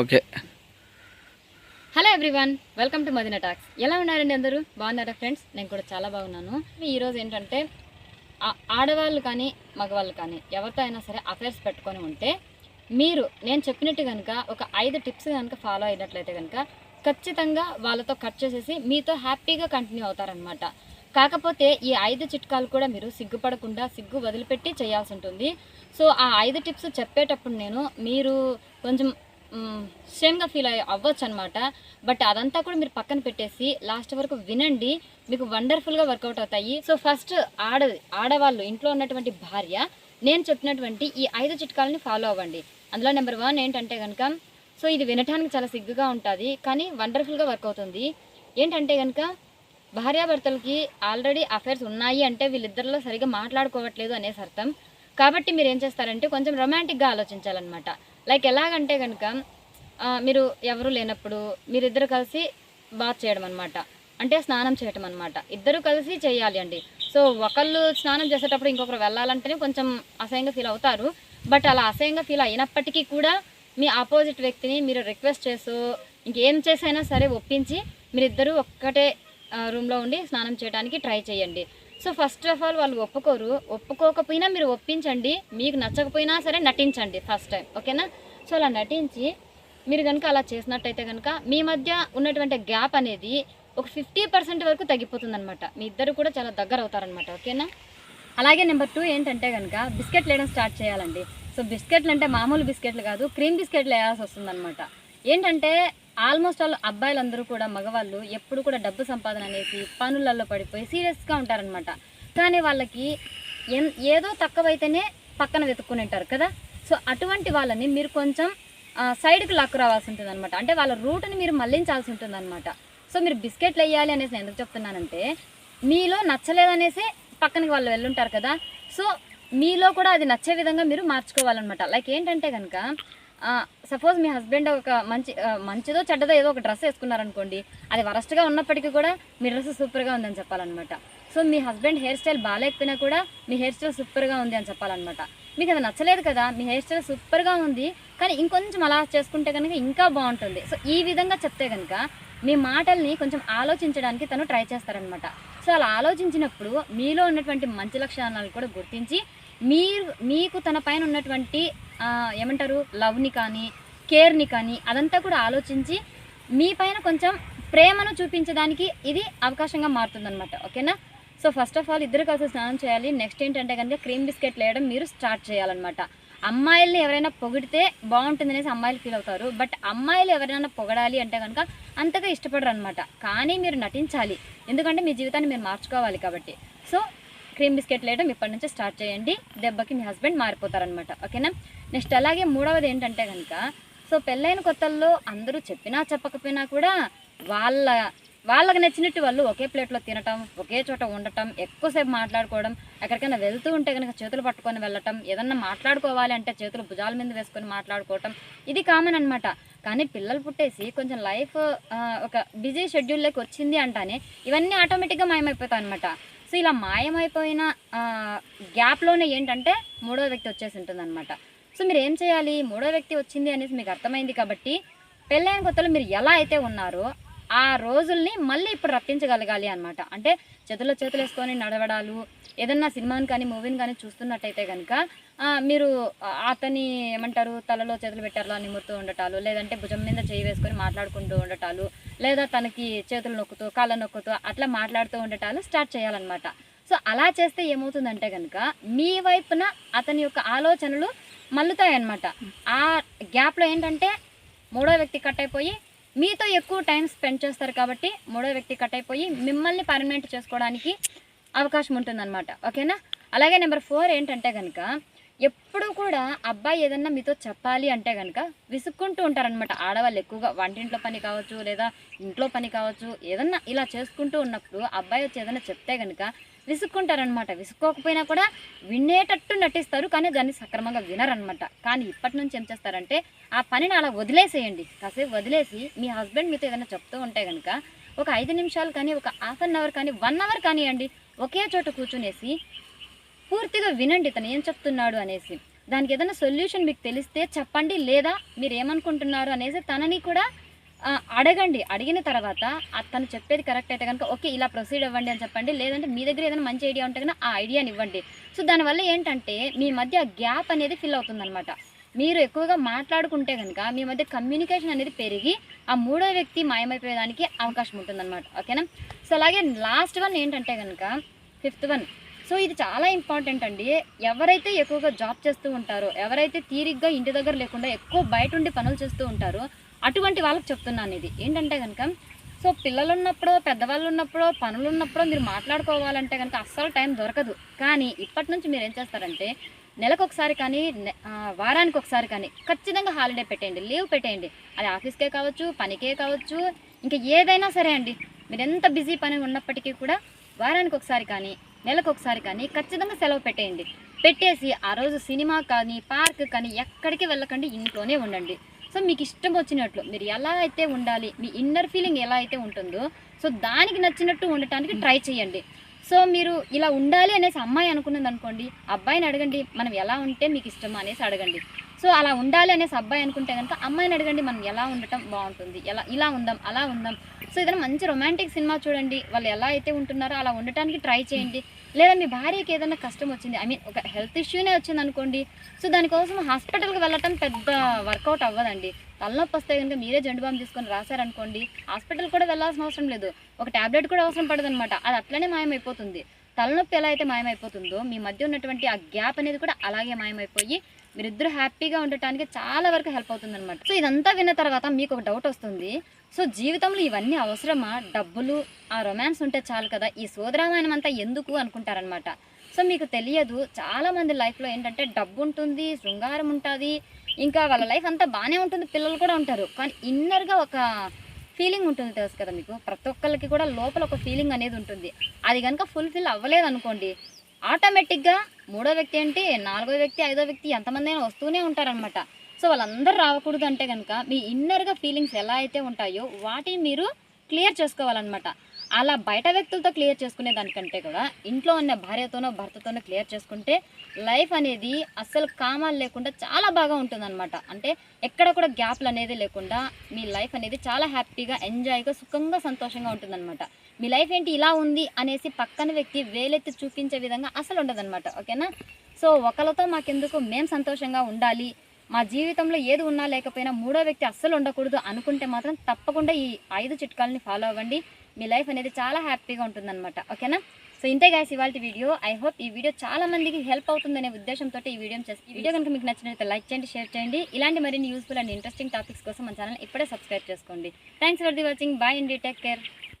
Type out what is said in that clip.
Okay. Hello everyone welcome to Madina talks ఎలా ఉన్నారండి అందరూ? బాగున్నారా ఫ్రెండ్స్ నేను కూడా చాలా బాగున్నాను. ఈరోజు ఏంటంటే ఆడవాళ్ళు కానీ మగవాళ్ళు కానీ ఎవరితో అయినా సరే అఫైర్స్ పెట్టుకొని ఉంటే మీరు నేను చెప్పినట్టు కనుక ఒక ఐదు టిప్స్ కనుక ఫాలో అయినట్లయితే కనుక ఖచ్చితంగా వాళ్ళతో కట్ చేసేసి మీతో హ్యాపీగా కంటిన్యూ అవుతారనమాట కాకపోతే ఈ ఐదు చిట్కాలు కూడా మీరు సిగ్గుపడకుండా సిగ్గు వదిలిపెట్టి చేయాల్సి ఉంటుంది. సో ఆ ఐదు టిప్స్ చెప్పేటప్పుడు నేను మీరు కొంచెం సేమ్గా ఫీల్ అయ్యి అవ్వచ్చు అనమాట బట్ అదంతా కూడా మీరు పక్కన పెట్టేసి లాస్ట్ వరకు వినండి. మీకు వండర్ఫుల్గా వర్కౌట్ అవుతాయి. సో ఫస్ట్ ఆడ ఆడవాళ్ళు ఇంట్లో ఉన్నటువంటి భార్య నేను చెప్పినటువంటి ఈ ఐదు చిట్కాలని ఫాలో అవ్వండి. అందులో నెంబర్ వన్ ఏంటంటే కనుక సో ఇది వినటానికి చాలా సిగ్గుగా ఉంటుంది కానీ వండర్ఫుల్గా వర్క్ అవుతుంది. ఏంటంటే కనుక భార్యాభర్తలకి ఆల్రెడీ అఫైర్స్ ఉన్నాయి అంటే వీళ్ళిద్దరిలో సరిగా మాట్లాడుకోవట్లేదు అనేసి అర్థం కాబట్టి మీరు ఏం చేస్తారంటే కొంచెం రొమాంటిక్గా ఆలోచించాలన్నమాట. లైక్ ఎలాగంటే కనుక మీరు ఎవరు లేనప్పుడు మీరిద్దరు కలిసి బాత్ చేయడం అనమాట అంటే స్నానం చేయటం అనమాట ఇద్దరు కలిసి చేయాలి అండి. సో ఒకళ్ళు స్నానం చేసేటప్పుడు ఇంకొకరు వెళ్ళాలంటేనే కొంచెం అసహ్యంగా ఫీల్ అవుతారు. బట్ అలా అసహ్యంగా ఫీల్ అయినప్పటికీ కూడా మీ ఆపోజిట్ వ్యక్తిని మీరు రిక్వెస్ట్ చేస్తూ ఇంకేం చేసైనా సరే ఒప్పించి మీరిద్దరూ ఒక్కటే రూమ్లో ఉండి స్నానం చేయడానికి ట్రై చేయండి. సో ఫస్ట్ ఆఫ్ ఆల్ వాళ్ళు ఒప్పుకోరు. ఒప్పుకోకపోయినా మీరు ఒప్పించండి. మీకు నచ్చకపోయినా సరే నటించండి ఫస్ట్ టైం ఓకేనా సో అలా నటించి మీరు కనుక అలా చేసినట్టయితే కనుక మీ మధ్య ఉన్నటువంటి గ్యాప్ అనేది ఒక ఫిఫ్టీ పర్సెంట్ వరకు తగ్గిపోతుందన్నమాట. మీ ఇద్దరు కూడా చాలా దగ్గర అవుతారనమాట ఓకేనా అలాగే నెంబర్ టూ ఏంటంటే కనుక బిస్కెట్లు వేయడం స్టార్ట్ చేయాలండి. సో బిస్కెట్లు అంటే మామూలు బిస్కెట్లు కాదు క్రీమ్ బిస్కెట్లు వేయాల్సి వస్తుందన్నమాట. ఏంటంటే ఆల్మోస్ట్ ఆల్ అబ్బాయిలందరూ కూడా మగవాళ్ళు ఎప్పుడు కూడా డబ్బు సంపాదన అనేసి పనులలో పడిపోయి సీరియస్గా ఉంటారనమాట కానీ వాళ్ళకి ఏదో తక్కువైతేనే పక్కన వెతుక్కుని ఉంటారు కదా. సో అటువంటి వాళ్ళని మీరు కొంచెం సైడ్కి లాక్కు రావాల్సి ఉంటుంది అనమాట అంటే వాళ్ళ రూట్ని మీరు మళ్ళించాల్సి ఉంటుంది అనమాట సో మీరు బిస్కెట్లు వేయాలి అనేసి నేను ఎందుకు చెప్తున్నానంటే మీలో నచ్చలేదనేసి పక్కనకి వాళ్ళు వెళ్ళుంటారు కదా. సో మీలో కూడా అది నచ్చే విధంగా మీరు మార్చుకోవాలన్నమాట. లైక్ ఏంటంటే కనుక సపోజ్ మీ హస్బెండ్ ఒక మంచి మంచిదో చెడ్డదో ఏదో ఒక డ్రెస్ వేసుకున్నారనుకోండి అది వరస్ట్గా ఉన్నప్పటికీ కూడా మీ డ్రెస్ సూపర్గా ఉందని చెప్పాలన్నమాట. సో మీ హస్బెండ్ హెయిర్ స్టైల్ బాగాలేకపోయినా కూడా మీ హెయిర్ స్టైల్ సూపర్గా ఉంది అని చెప్పాలన్నమాట. మీకు అది నచ్చలేదు కదా మీ హెయిర్ స్టైల్ సూపర్గా ఉంది కానీ ఇంకొంచెం అలా చేసుకుంటే కనుక ఇంకా బాగుంటుంది. సో ఈ విధంగా చెప్తే కనుక మీ మాటల్ని కొంచెం ఆలోచించడానికి తను ట్రై చేస్తారనమాట సో అలా ఆలోచించినప్పుడు మీలో ఉన్నటువంటి మంచి లక్షణాలను కూడా గుర్తించి మీరు మీకు తన పైన ఉన్నటువంటి ఏమంటారు లవ్ని కానీ కేర్ని కానీ అదంతా కూడా ఆలోచించి మీ పైన కొంచెం ప్రేమను చూపించడానికి ఇది అవకాశంగా మారుతుందన్నమాట. ఓకేనా? సో ఫస్ట్ ఆఫ్ ఆల్ ఇద్దరు కలిసి స్నానం చేయాలి. నెక్స్ట్ ఏంటంటే కనుక క్రీమ్ బిస్కెట్ వేయడం మీరు స్టార్ట్ చేయాలన్నమాట. అమ్మాయిల్ని ఎవరైనా పొగిడితే బాగుంటుంది అనేసి అమ్మాయిలు ఫీల్ అవుతారు. బట్ అమ్మాయిలు ఎవరైనా పొగడాలి అంటే కనుక అంతగా ఇష్టపడరు అనమాట కానీ మీరు నటించాలి. ఎందుకంటే మీ జీవితాన్ని మీరు మార్చుకోవాలి కాబట్టి. సో క్రీమ్ బిస్కెట్ వేయడం ఇప్పటి నుంచి స్టార్ట్ చేయండి. దెబ్బకి మీ హస్బెండ్ మారిపోతారనమాట ఓకేనా? నెక్స్ట్ అలాగే మూడవది ఏంటంటే కనుక సో పెళ్ళైన కొత్తల్లో అందరూ చెప్పినా చెప్పకపోయినా కూడా వాళ్ళ వాళ్ళకి నచ్చినట్టు వాళ్ళు ఒకే ప్లేట్లో తినటం ఒకే చోట ఉండటం ఎక్కువసేపు మాట్లాడుకోవడం ఎక్కడికైనా వెళ్తూ ఉంటే కనుక చేతులు పట్టుకొని వెళ్ళటం ఏదన్నా మాట్లాడుకోవాలి అంటే చేతులు భుజాల మీద వేసుకొని మాట్లాడుకోవటం ఇది కామన్ అనమాట కానీ పిల్లలు పుట్టేసి కొంచెం లైఫ్ ఒక బిజీ షెడ్యూల్లోకి వచ్చింది అంటానే ఇవన్నీ ఆటోమేటిక్గా మాయమైపోతాయి అనమాట సో ఇలా మాయమైపోయిన గ్యాప్లోనే ఏంటంటే మూడో వ్యక్తి వచ్చేసి ఉంటుంది అనమాట సో మీరు ఏం చేయాలి? మూడో వ్యక్తి వచ్చింది అనేసి మీకు అర్థమైంది కాబట్టి పెళ్ళైన కొత్తలో మీరు ఎలా అయితే ఉన్నారో ఆ రోజుల్ని మళ్ళీ ఇప్పుడు రప్పించగలగాలి అనమాట అంటే చేతుల్లో చేతులు వేసుకొని నడవడాలు ఏదన్నా సినిమాని కానీ మూవీని కానీ చూస్తున్నట్టయితే కనుక మీరు అతని ఏమంటారు తలలో చేతులు పెట్టారు నిమురుతూ ఉండటాలు లేదంటే భుజం మీద చేయి వేసుకొని మాట్లాడుకుంటూ ఉండటాలు లేదా తనకి చేతులు నొక్కుతూ కాళ్ళ నొక్కుతూ అట్లా మాట్లాడుతూ ఉండటాలు స్టార్ట్ చేయాలన్నమాట. సో అలా చేస్తే ఏమవుతుందంటే కనుక మీ వైపున అతని యొక్క ఆలోచనలు మల్లుతాయన్నమాట. ఆ గ్యాప్లో ఏంటంటే మూడో వ్యక్తి కట్ అయిపోయి మీతో ఎక్కువ టైం స్పెండ్ చేస్తారు కాబట్టి మూడో వ్యక్తి కట్ అయిపోయి మిమ్మల్ని పర్మనెంట్ చేసుకోవడానికి అవకాశం ఉంటుందన్నమాట. ఓకేనా? అలాగే నెంబర్ ఫోర్ ఏంటంటే కనుక ఎప్పుడు కూడా అబ్బాయి ఏదన్నా మీతో చెప్పాలి అంటే కనుక విసుక్కుంటూ ఉంటారనమాట ఆడవాళ్ళు ఎక్కువగా వంటింట్లో పని కావచ్చు లేదా ఇంట్లో పని కావచ్చు ఏదన్నా ఇలా చేసుకుంటూ ఉన్నప్పుడు అబ్బాయి వచ్చి ఏదైనా చెప్తే కనుక విసుక్కుంటారనమాట విసుక్కోకపోయినా కూడా వినేటట్టు నటిస్తారు కానీ దాన్ని సక్రమంగా వినరనమాట కానీ ఇప్పటి నుంచి ఏం చేస్తారంటే ఆ పనిని అలా వదిలేసేయండి. కాసేపు వదిలేసి మీ హస్బెండ్ మీతో ఏదైనా చెప్తూ ఉంటే కనుక ఒక ఐదు నిమిషాలు కానీ ఒక హాఫ్ అన్ అవర్ కానీ వన్ అవర్ కానివ్వండి ఒకే చోట కూర్చునేసి పూర్తిగా వినండి తను ఏం చెప్తున్నాడు అనేసి. దానికి ఏదైనా సొల్యూషన్ మీకు తెలిస్తే చెప్పండి లేదా మీరు ఏమనుకుంటున్నారు అనేసి తనని కూడా అడగండి. అడిగిన తర్వాత తను చెప్పేది కరెక్ట్ అయితే కనుక ఓకే ఇలా ప్రొసీడ్ అవ్వండి అని చెప్పండి. లేదంటే మీ దగ్గర ఏదైనా మంచి ఐడియా ఉంటే కనుక ఆ ఐడియాని ఇవ్వండి. సో దానివల్ల ఏంటంటే మీ మధ్య గ్యాప్ అనేది ఫిల్ అవుతుందన్నమాట. మీరు ఎక్కువగా మాట్లాడుకుంటే కనుక మీ మధ్య కమ్యూనికేషన్ అనేది పెరిగి ఆ మూడో వ్యక్తి మాయమైపోయేదానికి అవకాశం ఉంటుందన్నమాట. ఓకేనా? సో అలాగే లాస్ట్ వన్ ఏంటంటే కనుక ఫిఫ్త్ వన్ సో ఇది చాలా ఇంపార్టెంట్ అండి. ఎవరైతే ఎక్కువగా జాబ్ చేస్తూ ఉంటారో ఎవరైతే తీరిగ్గా ఇంటి దగ్గర లేకుండా ఎక్కువ బయట ఉండి పనులు చేస్తూ ఉంటారో అటువంటి వాళ్ళకి చెప్తున్నాను ఇది. ఏంటంటే కనుక సో పిల్లలు ఉన్నప్పుడు పెద్దవాళ్ళు ఉన్నప్పుడు పనులు ఉన్నప్పుడు మీరు మాట్లాడుకోవాలంటే కనుక అస్సలు టైం దొరకదు. కానీ ఇప్పటి నుంచి మీరు ఏం చేస్తారంటే నెలకు ఒకసారి కానీ వారానికి ఒకసారి కానీ ఖచ్చితంగా హాలిడే పెట్టేయండి లీవ్ పెట్టేయండి. అది ఆఫీస్కే కావచ్చు పనికే కావచ్చు ఇంకా ఏదైనా సరే అండి. మీరు ఎంత బిజీ పని ఉన్నప్పటికీ కూడా వారానికి ఒకసారి కానీ నెలకు ఒకసారి కానీ ఖచ్చితంగా సెలవు పెట్టేయండి. పెట్టేసి ఆ రోజు సినిమా కానీ పార్క్ కానీ ఎక్కడికి వెళ్ళకండి ఇంట్లోనే ఉండండి. సో మీకు ఇష్టం వచ్చినట్లు మీరు ఎలా అయితే ఉండాలి మీ ఇన్నర్ ఫీలింగ్ ఎలా అయితే ఉంటుందో సో దానికి నచ్చినట్టు ఉండటానికి ట్రై చేయండి. సో మీరు ఇలా ఉండాలి అనేసి అమ్మాయి అనుకున్నది అనుకోండి అబ్బాయిని అడగండి మనం ఎలా ఉంటే మీకు ఇష్టమా అనేసి అడగండి. సో అలా ఉండాలి అనేసి అబ్బాయి అనుకుంటే కనుక అమ్మాయిని అడగండి మనం ఎలా ఉండటం బాగుంటుంది ఎలా ఇలా ఉందాం అలా ఉందాం సో ఏదైనా మంచి రొమాంటిక్ సినిమా చూడండి వాళ్ళు ఎలా అయితే ఉంటున్నారో అలా ఉండటానికి ట్రై చేయండి. లేదా మీ భార్యకి ఏదైనా కష్టం వచ్చింది ఐ మీన్ ఒక హెల్త్ ఇష్యూనే వచ్చింది అనుకోండి సో దానికోసం హాస్పిటల్కి వెళ్ళటం పెద్ద వర్కౌట్ అవ్వదండి. తలనొప్పి వస్తే కనుక మీరే జెండు బామ్ తీసుకొని రాశారనుకోండి హాస్పిటల్ కూడా వెళ్ళాల్సిన అవసరం లేదు. ఒక టాబ్లెట్ కూడా అవసరం పడదనమాట అది అట్లనే మాయమైపోతుంది. తలనొప్పి ఎలా అయితే మాయమైపోతుందో మీ మధ్య ఉన్నటువంటి ఆ గ్యాప్ అనేది కూడా అలాగే మాయమైపోయి మీరిద్దరు హ్యాపీగా ఉండటానికి చాలా వరకు హెల్ప్ అవుతుంది అనమాట సో ఇదంతా విన్న తర్వాత మీకు ఒక డౌట్ వస్తుంది సో జీవితంలో ఇవన్నీ అవసరమా? డబ్బులు ఆ రొమాన్స్ ఉంటే చాలు కదా. ఈ సోదరామాయణం అంతా ఎందుకు అనుకుంటారనమాట సో మీకు తెలియదు చాలా మంది లైఫ్లో ఏంటంటే డబ్బు ఉంటుంది శృంగారం ఉంటుంది ఇంకా వాళ్ళ లైఫ్ అంతా బాగానే ఉంటుంది పిల్లలు కూడా ఉంటారు. కానీ ఇన్నర్గా ఒక ఫీలింగ్ ఉంటుంది తెలుసు కదా మీకు. ప్రతి ఒక్కరికి కూడా లోపల ఒక ఫీలింగ్ అనేది ఉంటుంది. అది కనుక ఫుల్ఫిల్ అవ్వలేదు అనుకోండి ఆటోమేటిక్గా మూడో వ్యక్తి అంటే నాలుగో వ్యక్తి ఐదో వ్యక్తి ఎంతమంది అయినా వస్తూనే ఉంటారనమాట సో వాళ్ళందరూ రావకూడదు అంటే కనుక మీ ఇన్నర్గా ఫీలింగ్స్ ఎలా అయితే ఉంటాయో వాటిని మీరు క్లియర్ చేసుకోవాలన్నమాట. అలా బయట వ్యక్తులతో క్లియర్ చేసుకునే దానికంటే కూడా ఇంట్లో ఉన్న భార్యతోనో భర్తతోనో క్లియర్ చేసుకుంటే లైఫ్ అనేది అస్సలు కామాలు లేకుండా చాలా బాగా ఉంటుందన్నమాట. అంటే ఎక్కడ కూడా గ్యాప్లు అనేది లేకుండా మీ లైఫ్ అనేది చాలా హ్యాపీగా ఎంజాయ్గా సుఖంగా సంతోషంగా ఉంటుందన్నమాట. మీ లైఫ్ ఏంటి ఇలా ఉంది అనేసి పక్కన వ్యక్తి వేలెత్తి చూపించే విధంగా అసలు ఉండదన్నమాట. ఓకేనా? సో ఒకరితో మాకెందుకు మేము సంతోషంగా ఉండాలి? మా జీవితంలో ఏది ఉన్నా లేకపోయినా మూడో వ్యక్తి అస్సలు ఉండకూడదు అనుకుంటే మాత్రం తప్పకుండా ఈ ఐదు చిట్కాలని ఫాలో అవ్వండి. మీ లైఫ్ అనేది చాలా హ్యాపీగా ఉంటుందన్నమాట. ఓకేనా? సో ఇంతే గాయస్ ఇవాళ వీడియో. ఐ హోప్ ఈ వీడియో చాలా మందికి హెల్ప్ అవుతుందనే ఉద్దేశంతో ఈ వీడియో చేసి ఈ వీడియో కనుక మీకు నచ్చినట్లయితే లైక్ చేయండి షేర్ చేయండి. ఇలాంటి మరిన్ని యూస్ఫుల్ అండ్ ఇంట్రెస్టింగ్ టాపిక్స్ కోసం మన ఛానల్ ఇప్పుడే సబ్స్క్రైబ్ చేసుకోండి. Thanks for the watching bye అండి టేక్ కేర్